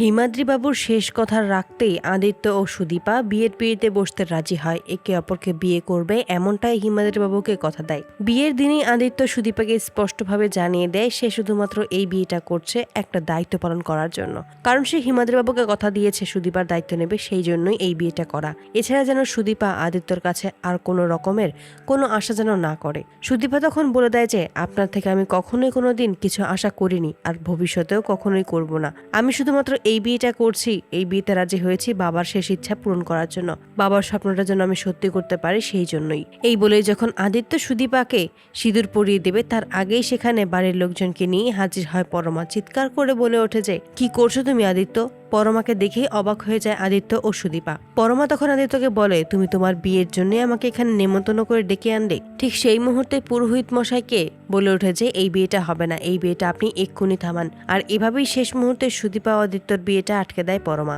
হিমাদ্রিবাবুর শেষ কথা রাখতেই আদিত্য ও সুদীপা বিয়ের পিড়িতে বসতে রাজি হয়। একে অপরকে বিয়ে করবে এমনটাই হিমাদ্রিবাবুকে কথা দেয়। বিয়ের দিনই আদিত্য সুদীপাকে স্পষ্টভাবে জানিয়ে দেয়, সে শুধুমাত্র এই বিয়েটা করছে একটা দায়িত্ব পালন করার জন্য। কারণ সে হিমাদ্রিবাবুকে কথা দিয়েছে, সুদীপার দায়িত্ব নেবে, সেই জন্যই এই বিয়েটা করা। এছাড়া যেন সুদীপা আদিত্যর কাছে আর কোনো রকমের কোনো আশা যেন না করে। সুদীপা তখন বলে দেয় যে, আপনার থেকে আমি কখনোই কোনো দিন কিছু আশা করিনি, আর ভবিষ্যতেও কখনোই করব না। আমি শুধুমাত্র এই বিয়েটা করছি, এই বিয়েতে রাজি হয়েছি, বাবার শেষ ইচ্ছা পূরণ করার জন্য। বাবার স্বপ্নটা যেন আমি সত্যি করতে পারি সেই জন্যই। এই বলে যখন আদিত্য সুদীপাকে সিঁদুর পরিয়ে দেবে, তার আগেই সেখানে বাড়ির লোকজনকে নিয়ে হাজির হয় পরমা। চিৎকার করে বলে ওঠে যে, কি করছ তুমি আদিত্য? পরমাকে দেখেই অবাক হয়ে যায় আদিত্য ও সুদীপা। পরমা তখন আদিত্যকে বলে, তুমি তোমার বিয়ের জন্য আমাকে এখানে নেমন্তন্ন করে ডেকে আনলে। ঠিক সেই মুহূর্তে পুরোহিত মশাইকে বলে ওঠে যে, এই বিয়েটা হবে না, এই বিয়েটা আপনি এক্ষুনি থামান। আর এভাবেই শেষ মুহূর্তে সুদীপা আদিত্যর বিয়েটা আটকে দেয় পরমা।